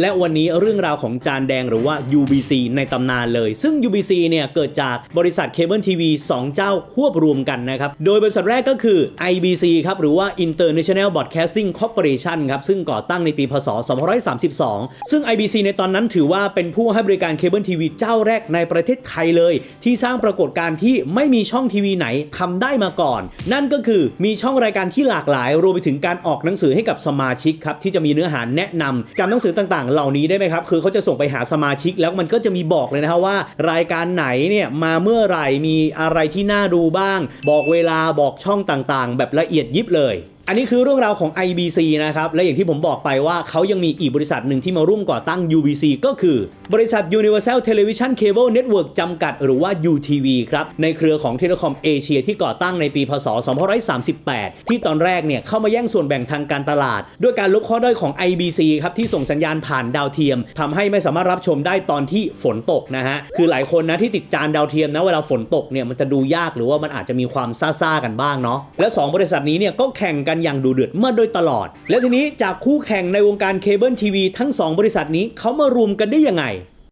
และวันนี้เรื่องราวของจานแดงหรือว่า UBC ในตำนานเลย ซึ่ง UBC เนี่ยเกิดจากบริษัทเคเบิลทีวี2เจ้าควบรวมกันนะครับ โดยบริษัทแรกก็คือ IBC ครับ หรือว่า International Broadcasting Corporation ครับ ซึ่งก่อตั้งในปีพศ 2532 ซึ่ง IBC ในตอนนั้นถือว่าเป็นผู้ให้บริการเคเบิลทีวีเจ้าแรกในประเทศไทยเลย ที่สร้างปรากฏการณ์ที่ไม่มีช่องทีวีไหนทำได้มาก่อน นั่นก็คือมีช่องรายการที่หลากหลายรวมไปถึงการออกหนังสือให้กับสมาชิกครับที่จะมีเนื้อหาแนะนำจำหนังสือต่างๆ เหล่านี้ได้ไหมครับ คือเขาจะส่งไปหาสมาชิกแล้วมันก็จะมีบอกเลยนะครับว่า รายการไหนเนี่ยมาเมื่อไหร่มีอะไรที่น่าดูบ้าง บอกเวลาบอกช่องต่างๆ แบบละเอียดยิบเลย อันนี้คือเรื่องราวของ IBC นะครับ และอย่างที่ผมบอกไปว่าเขายังมีอีกบริษัทหนึ่งที่มาร่วมก่อตั้ง UBC ก็คือบริษัท Universal Television Cable Network จำกัด หรือว่า UTV ครับ ในเครือของเทเลคอมเอเชียที่ก่อตั้งในปีพศ 2538 ที่ตอนแรกเนี่ยเข้ามาแย่งส่วนแบ่งทางการตลาด ด้วยการลบข้อด้อยของ IBC ครับที่ส่งสัญญาณผ่านดาวเทียมทำให้ไม่สามารถรับชมได้ตอนที่ฝนตกนะฮะคือหลายคนนะที่ติดจานดาวเทียมนะเวลาฝนตกเนี่ยมันจะดูยากหรือว่ามันอาจจะมีความซ่าๆกันบ้างเนาะและ 2 บริษัทนี้เนี่ยก็แข่งกันอย่างดูเดือดมาโดยตลอด แล้วทีนี้จากคู่แข่งในวงการเคเบิลทีวีทั้ง 2 บริษัทนี้เขามารวมกันได้ยังไง